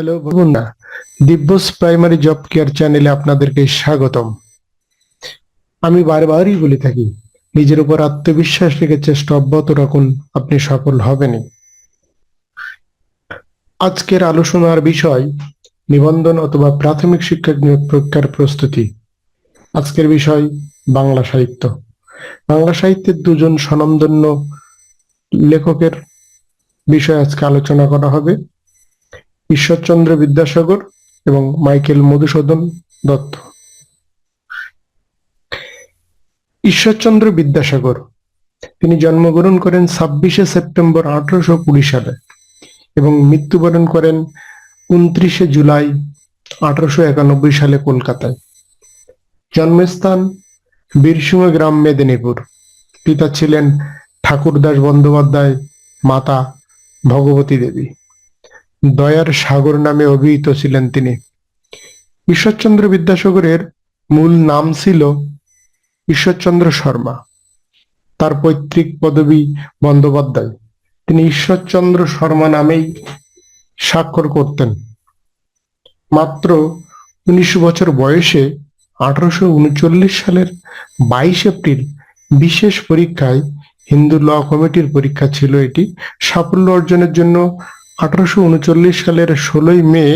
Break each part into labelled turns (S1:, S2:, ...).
S1: Hello বন্ধুরা দিব্যস primary job care চ্যানেলে আপনাদেরকে স্বাগতম। আমি বারবারই বলে থাকি, নিজের উপর আত্মবিশ্বাস রেখে চেষ্টা অব্যাহত রাখুন, আপনি সফল হবেনই আজকের আলোচনার বিষয়, নিবন্ধন অথবা প্রাথমিক শিক্ষক নিয়োগ পরীক্ষার প্রস্তুতি। আজকের বিষয়, বাংলা সাহিত্য। বাংলা সাহিত্যের দুজন স্বনামধন্য লেখকের বিষয়ে আজকে আলোচনা করা হবে। ঈশ্বরচন্দ্র বিদ্যাসাগর এবং মাইকেল মধুসূদন দত্ত। ঈশ্বরচন্দ্র বিদ্যাসাগর, তিনি জন্মগ্রহণ করেন ছাব্বিশে সেপ্টেম্বর আঠারোশো কুড়ি সালে এবং মৃত্যুবরণ করেন উনত্রিশে জুলাই আঠারোশো একানব্বই সালে কলকাতায়। জন্মস্থান বীরসিংহ গ্রাম, মেদিনীপুর। পিতা ছিলেন ঠাকুরদাস বন্দ্যোপাধ্যায়, মাতা ভগবতী দেবী। দয়ার সাগর নামে অভিহিত ছিলেন তিনি। ঈশ্বরচন্দ্র বিদ্যাসাগরের মূল নাম ছিল ঈশ্বরচন্দ্র শর্মা। তার পৈতৃক পদবী বন্দ্যোপাধ্যায়। তিনি ঈশ্বরচন্দ্র শর্মা নামেই স্বাক্ষর করতেন। মাত্র উনিশ বছর বয়সে আঠারোশো উনচল্লিশ সালের বাইশ এপ্রিল বিশেষ পরীক্ষায় হিন্দু ল কমিটির পরীক্ষা ছিল এটি। সাফল্য অর্জনের জন্য আঠারোশো উনচল্লিশ সালের ষোলোই মে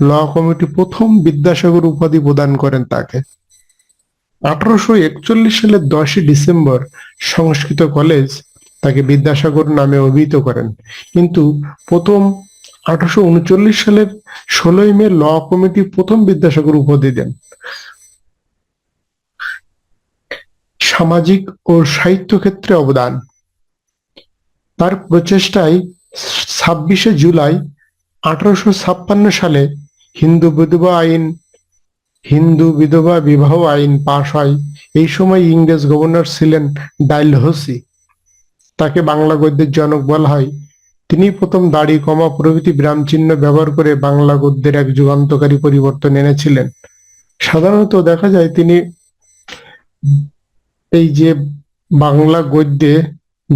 S1: ল কমিটি প্রথম বিদ্যাসাগর উপাধি প্রদান করেন তাকে। আঠারোশো একচল্লিশ সালের দশই ডিসেম্বর সংস্কৃত কলেজ তাকে বিদ্যাসাগর নামে অভিহিত করেন। কিন্তু প্রথম আঠারোশো উনচল্লিশ সালের ষোলোই মে ল কমিটি প্রথম বিদ্যাসাগর উপাধি দেন। সামাজিক ও সাহিত্য ক্ষেত্রে অবদান। তার প্রচেষ্টায় ছাব্বিশে জুলাই আঠারোশো ছাপ্পান্ন সালে হিন্দু বিধবা আইন, হিন্দু বিধবা বিবাহ আইন পাশ হয়। এই সময় ইংরেজ গভর্নর ছিলেন ডাইলহসি তাকে বাংলা গদ্যের জনক বলা হয়। তিনি প্রথম দাড়ি, কমা প্রভৃতি বিরাম চিহ্ন ব্যবহার করে বাংলা গদ্যের এক যুগান্তকারী পরিবর্তন এনেছিলেন। সাধারণত দেখা যায় তিনি এই যে বাংলা গদ্যে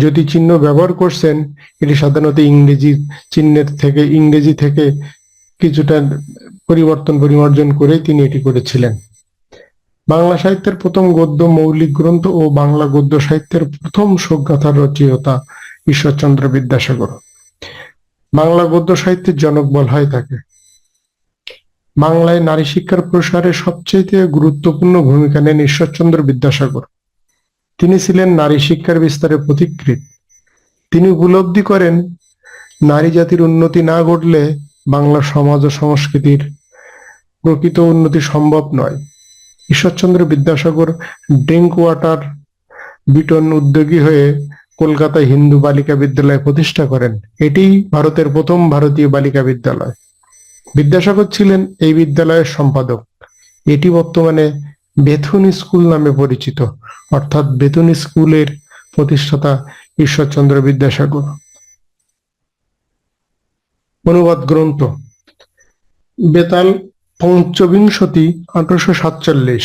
S1: যদি চিহ্ন ব্যবহার করছেন, এটি সাধারণত ইংরেজি চিহ্নের থেকে, ইংরেজি থেকে কিছুটা পরিবর্তন, পরিমার্জন করে তিনি এটি করেছিলেন। বাংলা সাহিত্যের প্রথম গদ্য, মৌলিক গ্রন্থ ও বাংলা গদ্য সাহিত্যের প্রথম শোকগাথার রচয়িতা ঈশ্বরচন্দ্র বিদ্যাসাগর। বাংলা গদ্য সাহিত্যের জনক বলা হয় তাকে। বাংলায় নারী শিক্ষার প্রসারে সবচেয়ে গুরুত্বপূর্ণ ভূমিকা নেন ঈশ্বরচন্দ্র বিদ্যাসাগর। তিনি ছিলেন নারী শিক্ষার বিস্তারে পথিকৃৎ তিনি উপলব্ধি করেন, নারী জাতির উন্নতি না ঘটলে বাংলা সমাজ ও সংস্কৃতির প্রকৃত উন্নতি সম্ভব নয়। Ishwarchandra Vidyasagar Drinkwater Bethune উদ্যোগী হয়ে কলকাতায় হিন্দু বালিকা বিদ্যালয় প্রতিষ্ঠা করেন। এটি ভারতের প্রথম ভারতীয় বালিকা বিদ্যালয়। বিদ্যাসাগর ছিলেন এই বিদ্যালয়ের সম্পাদক। এটি বর্তমানে বেথুন স্কুল নামে পরিচিত। অর্থাৎ বেতন স্কুলের প্রতিষ্ঠাতা ঈশ্বরচন্দ্র বিদ্যাসাগর। অনুবাদ গ্রন্থ। বেতাল পঞ্চবিংশতি আঠারোশো সাতচল্লিশ।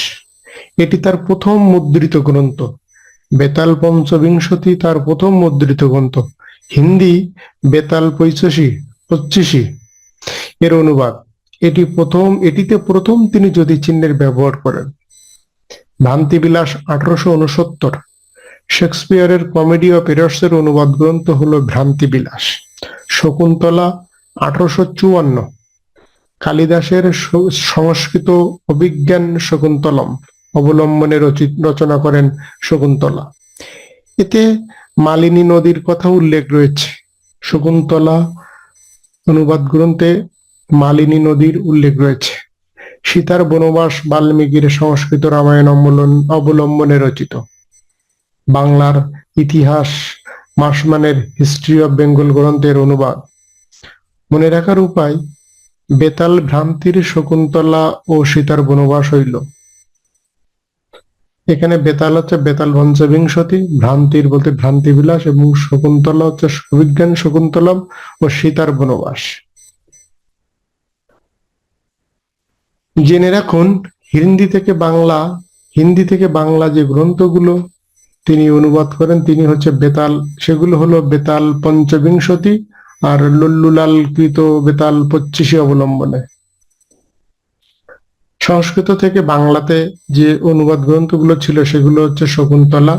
S1: এটি তার প্রথম মুদ্রিত গ্রন্থ। বেতাল পঞ্চবিংশতি তার প্রথম মুদ্রিত গ্রন্থ। হিন্দি বেতাল পঁচিশি পঁচিশি। এর অনুবাদ। এটি প্রথম, এটিতে প্রথম তিনি যদি চিহ্নের ব্যবহার করেন। ভ্রান্তিবিলাস আঠারোশো উনসত্তর শেক্সপিয়ারের কমেডি অফ এরসের অনুবাদ গ্রন্থ হল ভ্রান্তিবিলাস। শকুন্তলা, আঠারোশো চুয়ান্ন। কালিদাসের সংস্কৃত অভিজ্ঞান শকুন্তলম। অবলম্বনে রচিত রচনা করেন শকুন্তলা। এতে মালিনী নদীর কথা উল্লেখ রয়েছে। শকুন্তলা অনুবাদ গ্রন্থে মালিনী নদীর উল্লেখ রয়েছে। সীতার বনবাস বাল্মীকির সংস্কৃত রামায়ণ অবলম্বনে রচিত। বাংলার ইতিহাস মাসমানের হিস্ট্রি অব বেঙ্গল গ্রন্থের অনুবাদ। মনে রাখার উপায়, বেতাল ভ্রান্তির শকুন্তলা ও সীতার বনবাস হইল। এখানে বেতাল হচ্ছে বেতাল পঞ্চবিংশতি ভ্রান্তির বলতে ভ্রান্তি বিলাস এবং শকুন্তলা হচ্ছে সুবিজ্ঞান শকুন্তলম ও সীতার বনবাস। জেনে রাখুন, হিন্দি থেকে বাংলা, হিন্দি থেকে বাংলা যে গ্রন্থগুলো তিনি অনুবাদ করেন, তিনি হচ্ছে বেতাল, সেগুলো হলো বেতাল পঞ্চবিংশতি আর লল্লুলাল কৃত বেতাল পঁচিশে অবলম্বনে। সংস্কৃত থেকে বাংলাতে যে অনুবাদ গ্রন্থগুলো ছিল, সেগুলো হচ্ছে শকুন্তলা,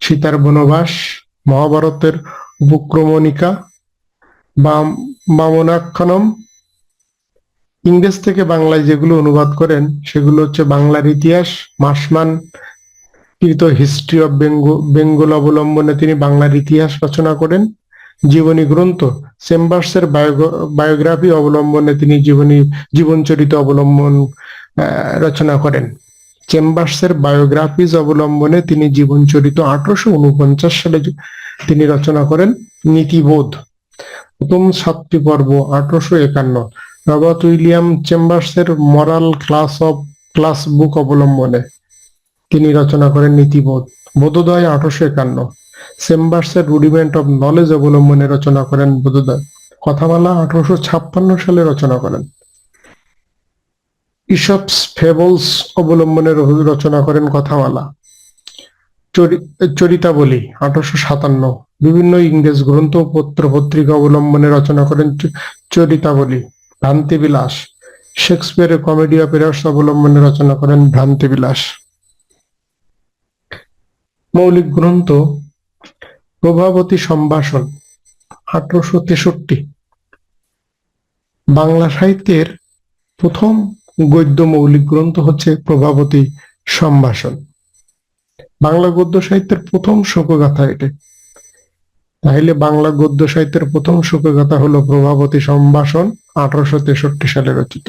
S1: সীতার বনবাস, মহাভারতের উপক্রমণিকা, বাম বামনাক্ষণম ইংরেজ থেকে বাংলায় যেগুলো অনুবাদ করেন, সেগুলো হচ্ছে বাংলার ইতিহাস, মাসমান হিস্ট্রি অফ বেঙ্গল অবলম্বনে তিনি বাংলার ইতিহাস রচনা করেন। জীবনী গ্রন্থ চেম্বার্সের বায়োগ্রাফি অবলম্বনে তিনি জীবনী, জীবনচরিত অবলম্বন রচনা করেন। চেম্বার্সের বায়োগ্রাফিজ অবলম্বনে তিনি জীবনচরিত আঠারোশো উনপঞ্চাশ সালে তিনি রচনা করেন, নীতিবোধ। প্রথম সাতটি পর্ব, আঠারোশো একান্ন। Robert William চেম্বার্সের moral class of class book অবলম্বনে তিনি রচনা করেন নীতিবোধ। বোধোদয় আঠারোশো একান্ন। চেম্বার্সের রুডিমেন্ট অফ নলেজ অবলম্বনে রচনা করেন বোধোদয়। কথামালা আঠারোশো ছাপ্পান্ন সালে রচনা করেন। ইসপস ফেবলস অবলম্বনে রচনা করেন কথামালা। চরি- চরিতাবলী আঠারোশো সাতান্ন। বিভিন্ন ইংরেজ গ্রন্থ পত্র পত্রিকা অবলম্বনে রচনা করেন চরিতাবলী। ভ্রান্তিবিলাস। শেক্সপিয়ারের কমেডি অফ এরার্স অবলম্বনে রচনা করেন ভ্রান্তিবিলাস। মৌলিক গ্রন্থ, প্রভাবতী সম্ভাষণ, আঠারোশো তেষট্টি। বাংলা সাহিত্যের প্রথম গদ্য মৌলিক গ্রন্থ হচ্ছে প্রভাবতী সম্ভাষণ। বাংলা গদ্য সাহিত্যের প্রথম শোকগাথা এটি। তাহলে বাংলা গদ্য সাহিত্যের প্রথম শোকগাথা হলো প্রভাবতী সম্ভাষণ আঠারোশো তেষট্টি সালে রচিত।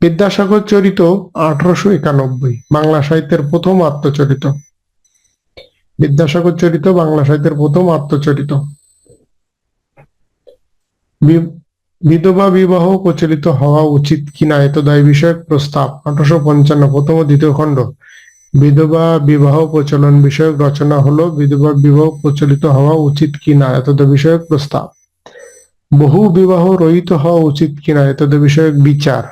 S1: বিদ্যাসাগর চরিত আঠারোশো একানব্বই, বাংলা সাহিত্যের প্রথম আত্মচরিত। বিদ্যাসাগর চরিত, বাংলা সাহিত্যের প্রথম আত্মচরিত। বিধবা বিবাহ প্রচলিত হওয়া উচিত কিনা এত এতদায় বিষয়ক প্রস্তাব, আঠারোশো পঞ্চান্ন প্রথম দ্বিতীয় খণ্ড। বিধবা বিবাহ প্রচলন বিষয়ক রচনা হলো, বিধবা বিবাহ প্রচলিত হওয়া উচিত কিনা, এতদ বিষয়ক প্রস্তাব। বহু বিবাহ রহিত হওয়া উচিত কিনা, এতদ বিষয়ক বিচার।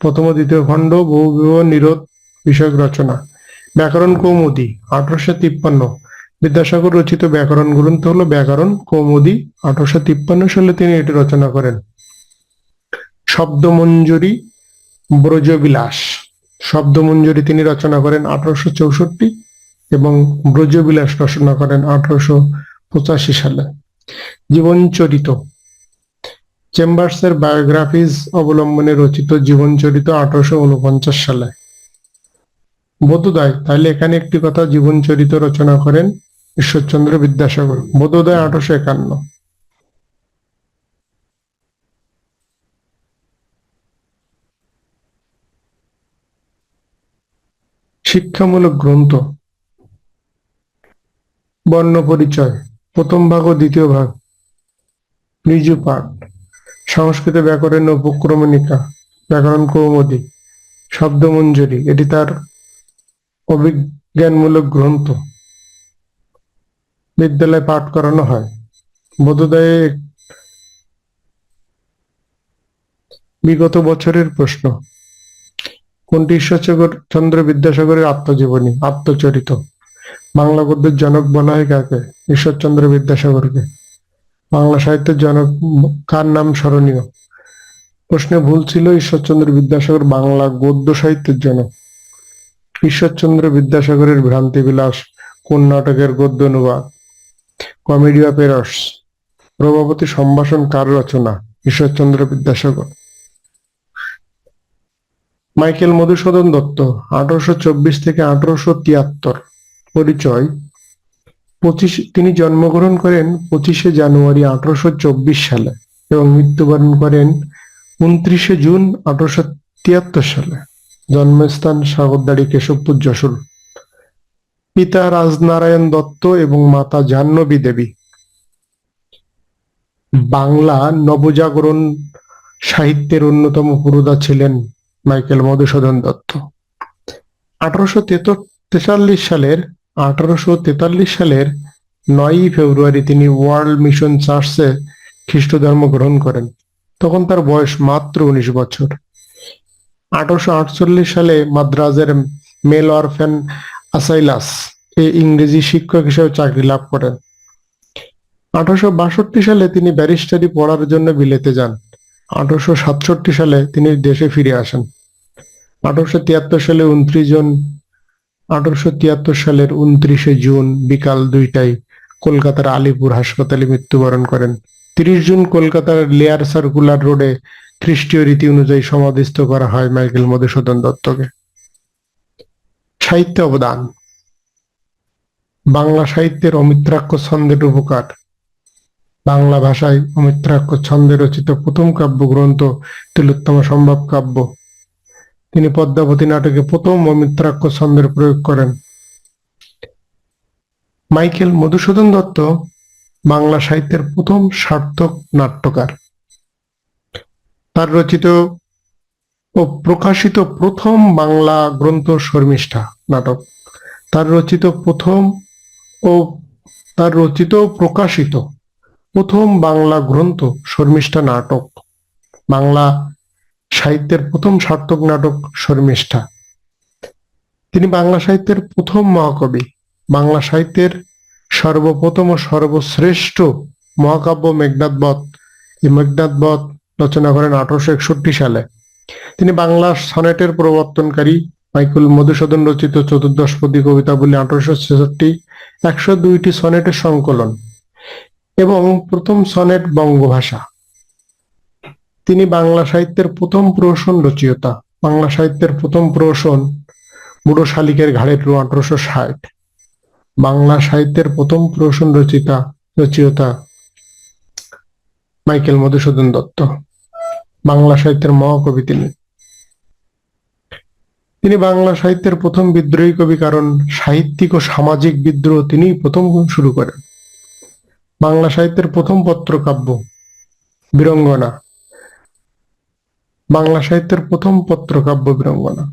S1: প্রথম দ্বিতীয় খণ্ড, বহু বিবাহ নিরোধ বিষয়ক রচনা। ব্যাকরণ কৌমুদি, আঠারোশো তিপ্পান্ন। বিদ্যাসাগর রচিত ব্যাকরণ গ্রন্থ হলো ব্যাকরণ কৌমুদি, আঠারোশো তিপ্পান্ন সালে তিনি এটি রচনা করেন। শব্দমঞ্জুরি, ব্রজবিলাস। শব্দমঞ্জুরি তিনি রচনা করেন আঠারোশো চৌষট্টি এবং ব্রজবিলাস রচনা করেন আঠারোশো পঁচাশি সালে। জীবনচরিত। চেম্বার্সের বায়োগ্রাফিজ অবলম্বনে রচিত জীবনচরিত আঠারোশো উনপঞ্চাশ সালে। বোধোদয়, তাহলে এখানে একটি কথা, জীবনচরিত রচনা করেন ঈশ্বরচন্দ্র বিদ্যাসাগর। বোধোদয় আঠারোশো একান্ন। শিক্ষামূলক গ্রন্থ। বর্ণ পরিচয়, প্রথম ভাগ ও দ্বিতীয় ভাগ। ঋজু পাঠ, সংস্কৃত ব্যাকরণ উপক্রমণিকা ব্যাকরণ কৌমুদী শব্দমঞ্জুরি এটি তার অভিজ্ঞানমূলক গ্রন্থ। বিদ্যালয়ে পাঠ করানো হয়। বোধোদয়ে বিগত বছরের প্রশ্ন। কোনটি ঈশ্বরচন্দ্র চন্দ্র বিদ্যাসাগরের আত্মজীবনী, আত্মচরিত? বাংলা গদ্যের জনক বলা হয় কাকে? ঈশ্বরচন্দ্র বিদ্যাসাগরকে। বাংলা সাহিত্যের জনক কার নাম স্মরণীয়? প্রশ্নে ভুল ছিল ঈশ্বরচন্দ্র বিদ্যাসাগর বাংলা গদ্য সাহিত্যের জনক। ঈশ্বরচন্দ্র বিদ্যাসাগরের ভ্রান্তি বিলাস কোন নাটকের গদ্য অনুবাদ? Comedy of errors Prabhavati Sambhashan কার রচনা? ঈশ্বরচন্দ্র বিদ্যাসাগর। মাইকেল মধুসূদন দত্ত, আঠারোশো চব্বিশ থেকে আঠারোশো তিয়াত্তর। পরিচয়, পঁচিশ, তিনি জন্মগ্রহণ করেন পঁচিশে জানুয়ারি আঠারোশো চব্বিশ সালে এবং মৃত্যুবরণ করেন উনত্রিশে জুন আঠারোশো তিয়াত্তর সালে। জন্মস্থান সাগরদাড়ি কেশবপুর যশোর। পিতা রাজনারায়ণ দত্ত এবং মাতা জাহ্নবী দেবী। বাংলা নবজাগরণ সাহিত্যের অন্যতম পুরোধা ছিলেন মাইকেল মধুসূদন দত্ত। আঠারোশো তেতাল্লিশ সালের আঠারোশো তেতাল্লিশ সালের নয়ই ফেব্রুয়ারি তিনি ওয়ার্ল্ড মিশন চার্চে খ্রিস্ট ধর্ম গ্রহণ করেন। তখন তার বয়স মাত্র উনিশ বছর। আঠারোশো আটচল্লিশ সালে মাদ্রাজের মেল অরফেন আসাইলাস এ ইংরেজি শিক্ষক হিসেবে চাকরি লাভ করেন। আঠারোশো বাষট্টি সালে তিনি ব্যারিস্টারি পড়ার জন্য বিলেতে যান। আঠারোশো সাতষট্টি সালে তিনি দেশে ফিরে আসেন। আঠারোশো তিয়াত্তর সালে উনত্রিশ জন, আঠারোশো তিয়াত্তর সালের উনত্রিশে জুন বিকাল দুইটায় কলকাতার আলিপুর হাসপাতালে মৃত্যুবরণ করেন। তিরিশ জুন কলকাতার লেয়ার সার্কুলার রোডে খ্রিস্টীয় রীতি অনুযায়ী সমাধিস্থ করা হয় মাইকেল মধুসূদন দত্তকে। সাহিত্য অবদান। বাংলা সাহিত্যের অমিত্রাক্ষ ছন্দের উপকার। বাংলা ভাষায় অমিত্রাক্ষ ছন্দে রচিত প্রথম কাব্যগ্রন্থ তিলোত্তম সম্ভব কাব্য। তিনি পদ্মাবতী নাটকে প্রথম অমিত্রাক্ষ ছন্দের প্রয়োগ করেন। মাইকেল মধুসূদন দত্ত বাংলা সাহিত্যের প্রথম সার্থক নাট্যকার। তার রচিত ও প্রকাশিত প্রথম বাংলা গ্রন্থ শর্মিষ্ঠা নাটক। তার রচিত প্রথম ও তার রচিত প্রকাশিত প্রথম বাংলা গ্রন্থ শর্মিষ্ঠা নাটক। বাংলা সাহিত্যের প্রথম সার্থক নাটক শর্মিষ্ঠা। তিনি বাংলা সাহিত্যের প্রথম মহাকবি। বাংলা সাহিত্যের সর্বপ্রথম ও সর্বশ্রেষ্ঠ মহাকাব্য মেঘনাথ বধ। এই মেঘনাথ বধ রচনা করেন আঠারোশো একষট্টি সালে। তিনি বাংলা সনেটের প্রবর্তনকারী মাইকেল মধুসূদন রচিত চতুর্দশপদী কবিতা বলে আঠারোশো ছেষট্টি, একশো দুইটি সনেটের সংকলন এবং প্রথম সনেট বঙ্গভাষা। তিনি বাংলা সাহিত্যের প্রথম প্রহসন রচয়িতা। বাংলা সাহিত্যের প্রথম প্রহসন বুড়ো শালিকের ঘাড়ে আঠারোশো ষাট। বাংলা সাহিত্যের প্রথম প্রহসন রচিতা, রচয়িতা মাইকেল মধুসূদন দত্ত। বাংলা সাহিত্যের মহাকবি তিনি। তিনি বাংলা সাহিত্যের প্রথম বিদ্রোহী কবি কারণ সাহিত্যিক ও সামাজিক বিদ্রোহ তিনি প্রথম শুরু করেন। বাংলা সাহিত্যের প্রথম পত্রকাব্য, বীরঙ্গনা। বাংলা সাহিত্যের প্রথম পত্রকাব্য বীরঙ্গনা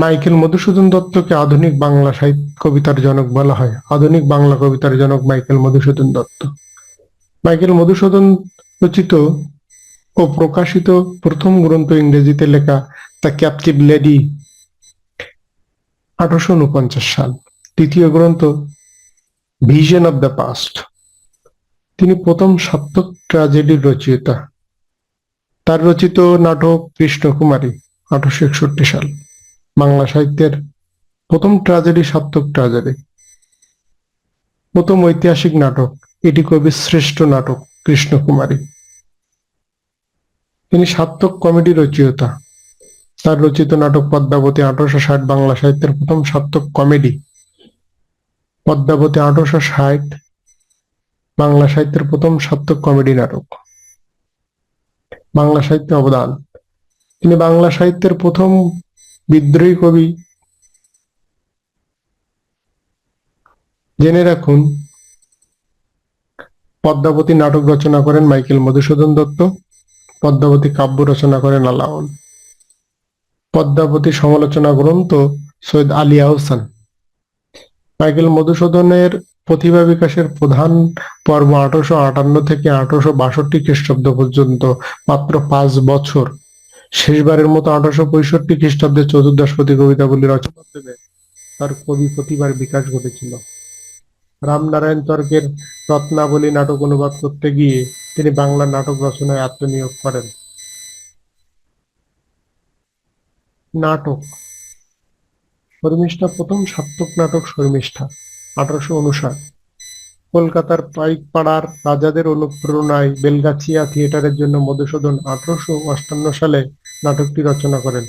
S1: মাইকেল মধুসূদন দত্তকে আধুনিক বাংলা সাহিত্য কবিতার জনক বলা হয়। আধুনিক বাংলা কবিতার জনক মাইকেল মধুসূদন দত্ত। মাইকেল মধুসূদন রচিত ও প্রকাশিত প্রথম গ্রন্থ ইংরেজিতে লেখা দ্য ক্যাপটিভ লেডি আঠারোশো উনপঞ্চাশ সাল। দ্বিতীয় গ্রন্থ ভিশন অব দ্য পাস্ট তিনি প্রথম সার্থক ট্র্যাজেডির রচয়িতা তার রচিত নাটক কৃষ্ণকুমারী, আঠারোশো একষট্টি সাল, বাংলা সাহিত্যের প্রথম ট্র্যাজেডি সার্থক ট্র্যাজেডি। প্রথম ঐতিহাসিক নাটক, এটি কবির শ্রেষ্ঠ নাটক, কৃষ্ণকুমারী। তিনি সার্থক কমেডি রচয়িতা। তার রচিত নাটক পদ্মাবতী, আঠারোশো ষাট, বাংলা সাহিত্যের প্রথম সার্থক কমেডি। পদ্মাবতী, আঠারোশো ষাট বাংলা সাহিত্যের প্রথম সার্থক কমেডি নাটক। বাংলা সাহিত্যে অবদান। তিনি বাংলা সাহিত্যের প্রথম বিদ্রোহী কবি। জেনে রাখুন, পদ্মাবতী নাটক রচনা করেন মাইকেল মধুসূদন দত্ত, পদ্মাবতী কাব্য রচনা করেন আলাউল পদ্মাবতী সমালোচনা গ্রন্থ সৈয়দ আলী আহসান। মাইকেল মধুসূদনের প্রতিভা বিকাশের প্রধান পর্ব আঠারোশো আটান্ন থেকে আঠারোশো বাষট্টি খ্রিস্টাব্দ পর্যন্ত মাত্র পাঁচ বছর। শেষবারের মতো আঠারোশো পঁয়ষট্টি খ্রিস্টাব্দে চতুর্দশপতি কবিতাগুলি রচনা তার কবি প্রতিভার বিকাশ ঘটেছিল। রামনারায়ণ তর্কের রত্নাবলী নাটক অনুবাদ করতে গিয়ে তিনি বাংলা নাটক রচনায় আত্মনিয়োগ করেন। নাটক। শর্মিষ্ঠা, প্রথম সার্থক নাটক শর্মিষ্ঠা। আঠারোশো উনষাট কলকাতার পাইকপাড়ার রাজাদের অনুপ্রেরণায় বেলগাছিয়া থিয়েটারের জন্য মধুসূদন আঠারোশো অষ্টান্ন সালে নাটকটি রচনা করেন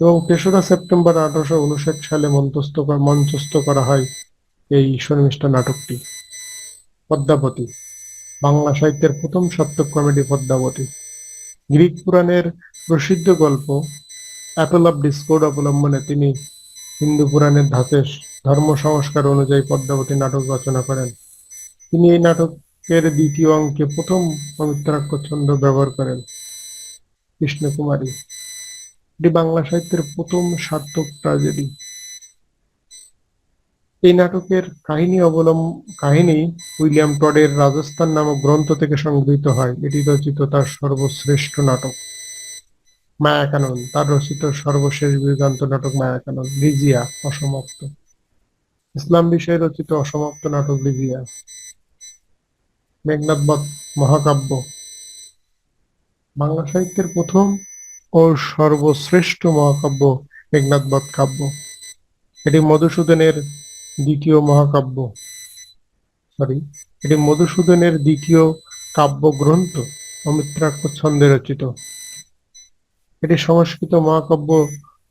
S1: এবং তেসরা সেপ্টেম্বর আঠারোশো উনষাট সালে মঞ্চস্থ মঞ্চস্থ করা হয় এই শর্মিষ্ঠা নাটকটি। পদ্মাবতী, বাংলা সাহিত্যের প্রথম সার্থক কমেডি পদ্মাবতী। গ্রিক পুরাণের প্রসিদ্ধ গল্প, অ্যাপেল অফ ডিসকোড অবলম্বনে তিনি হিন্দু পুরাণের ধাঁচে ধর্ম সংস্কার অনুযায়ী পদ্মাবতী নাটক রচনা করেন। তিনি এই নাটকের দ্বিতীয় অঙ্কে প্রথম পবিত্রাক্ষ ছন্দ ব্যবহার করেন। কৃষ্ণকুমারী, এটি বাংলা সাহিত্যের প্রথম সার্থক ট্রাজেডি এই নাটকের কাহিনী অবলম্ব, কাহিনী উইলিয়াম টডের রাজস্থান নামক গ্রন্থ থেকে সংগৃহীত হয়। এটি রচিত তার সর্বশ্রেষ্ঠ নাটক, মায়াকানন। তার রচিত সর্বশেষ যুগান্ত নাটক মায়াকানন, রিজিয়া, অসমাপ্ত। ইসলাম বিষয়ে রচিত অসমাপ্ত নাটক লিভিয়া মেঘনাদ বধ মহাকাব্য। বাংলা সাহিত্যের প্রথম ও সর্বশ্রেষ্ঠ মহাকাব্য মেঘনাদ বধ কাব্য। এটি মধুসূদনের দ্বিতীয় মহাকাব্য। সরি এটি মধুসূদনের দ্বিতীয় কাব্যগ্রন্থ অমিত্রাক্ষ ছন্দে রচিত। এটি সংস্কৃত মহাকাব্য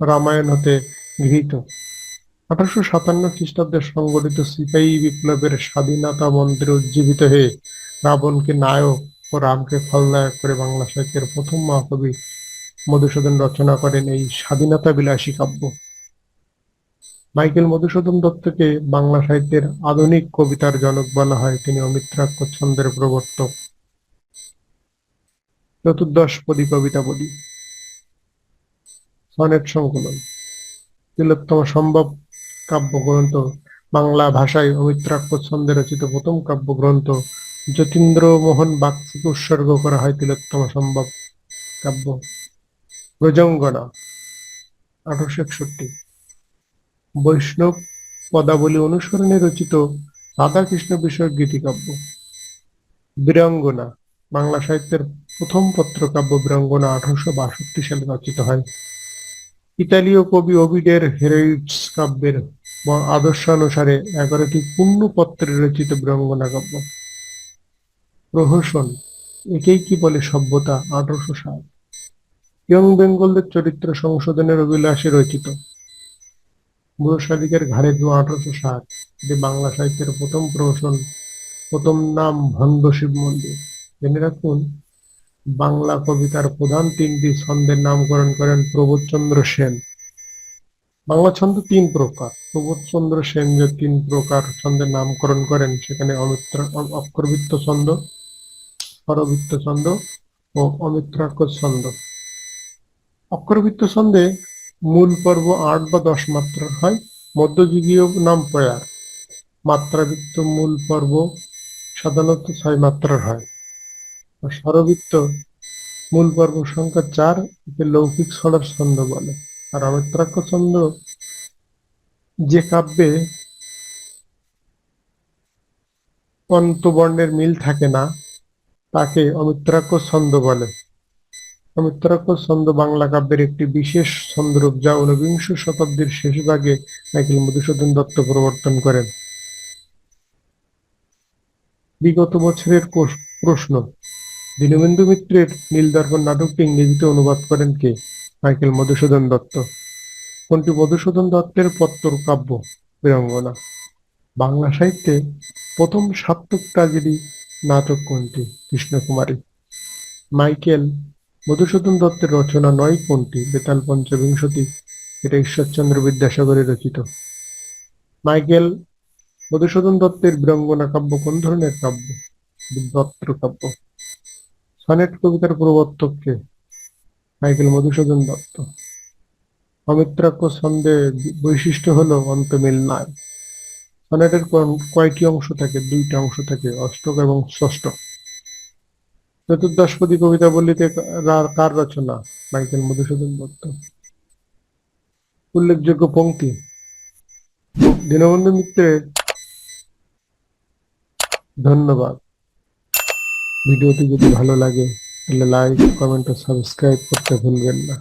S1: রামায়ণ হতে গৃহীত। আঠারোশো সাতান্ন খ্রিস্টাব্দে সংগঠিত সিপাহী বিপ্লবের স্বাধীনতা মন্ত্রে উজ্জীবিত হয়ে রাবণকে নায়ক ও রামকে ফলদায়ক করে বাংলা সাহিত্যের প্রথম মহাকবি মধুসূদন রচনা করেন এই স্বাধীনতা বিলাসী কাব্য। মাইকেল মধুসূদন দত্তকে বাংলা সাহিত্যের আধুনিক কবিতার জনক বলা হয়। তিনি অমিত্রাক্ষ ছন্দের প্রবর্তক। চতুর্দশ পদী কবিতা বলি সনেট সংকলন। তিলোত্তম সম্ভব কাব্যগ্রন্থ, বাংলা ভাষায় অমিত্রাক্ষ ছন্দে রচিত প্রথম কাব্যগ্রন্থ যতীন্দ্র মোহন বাগচিকে উৎসর্গ করা হয় তিলোত্তম সম্ভব কাব্য। ব্রজঙ্গনা, আঠারোশো একষট্টি। বৈষ্ণব পদাবলী অনুসরণে রচিত রাধাকৃষ্ণ বিষয়ক গীতিকাব্য বীরাঙ্গনা, বাংলা সাহিত্যের প্রথম পত্রকাব্য বীরাঙ্গনা আঠারোশো বাষট্টি সালে রচিত হয়। ইতালীয় কবি ওভিডের হেরোইটস কাব্যের আদর্শানুসারে এগারোটি পূর্ণ পত্রে রচিত বীরাঙ্গনা কাব্য প্রহসন, একেই কি বলে সভ্যতা আঠারোশো সাত ইয়ং বেঙ্গলদের চরিত্র সংশোধনের অভিলাষে রচিত। শালিকের ঘাড়ে দু আঠারোশো ষাট এটি বাংলা সাহিত্যের প্রথম প্রহসন, প্রথম নাম ভণ্ড শিব মন্দির। জেনে রাখুন, বাংলা কবিতার প্রধান তিনটি ছন্দের নামকরণ করেন প্রবোধচন্দ্র সেন। বাংলা ছন্দ তিন প্রকার। প্রবোধচন্দ্র সেন যে তিন প্রকার ছন্দের নামকরণ করেন, সেখানে অমিত্র অক্ষরবৃত্ত ছন্দ, স্বরবৃত্ত ছন্দ ও অমিত্রাক্ষর ছন্দ। অক্ষরবৃত্ত ছন্দে মূল পর্ব আট বা দশ মাত্রার হয়, মধ্যযুগীয় নাম প্রয়ার। মাত্রাবৃত্ত মূল পর্ব সাধারণত ছয় মাত্রার হয়। স্বরবৃত্ত মূল পর্ব সংখ্যা চার, একে লৌকিক ছড়ার ছন্দ বলে। আর অমিত্রাক্ষ ছন্দ যে কাব্যে অন্তবর্ণের মিল থাকে না, তাকে অমিত্রাক্ষ ছন্দ বলে। অমিত্রাক্ষ ছন্দ বাংলা কাব্যের একটি বিশেষ ছন্দরূপ যা ঊনবিংশ শতাব্দীর শেষ ভাগে মাইকেল মধুসূদন দত্ত প্রবর্তন করেন। বিগত বছরের প্রশ্ন, দীনবন্ধু মিত্রের নীলদর্পণ নাটকটি ইংরেজিতে অনুবাদ করেন কে? মাইকেল মধুসূদন দত্ত। কোনটি মধুসূদন দত্তের পত্তর কাব্য? বীরাঙ্গনা। বাংলা সাহিত্যে প্রথম সাপ্তক ট্রাজেডি নাটক কোনটি? কৃষ্ণকুমারী। মাইকেল মধুসূদন দত্তের রচনা নয় কোনটি? বেতাল পঞ্চবিংশতি এটা ঈশ্বরচন্দ্র বিদ্যাসাগরের রচিত। মাইকেল মধুসূদন দত্তের বীরাঙ্গনা কাব্য কোন ধরনের কাব্য? দত্ত কাব্য। সনেট কবিতার প্রবর্তককে মাইকেল মধুসূদন দত্ত। অমিত্রাক্ষ ছন্দের বৈশিষ্ট্য হলো অন্তমিল নাই সনেটের কয়টি অংশ থাকে? দুইটা অংশ থাকে, অষ্টক এবং ষষ্ঠ। চতুর্দশপদী কবিতা বললিতে কার রচনা? মাইকেল মধুসূদন দত্ত। উল্লেখযোগ্য পংক্তি দীনবন্ধু মিত্রের ধন্যবাদ। ভিডিওটি যদি ভালো লাগে লাইক কমেন্ট ও সাবস্ক্রাইব করতে ভুলবেন না।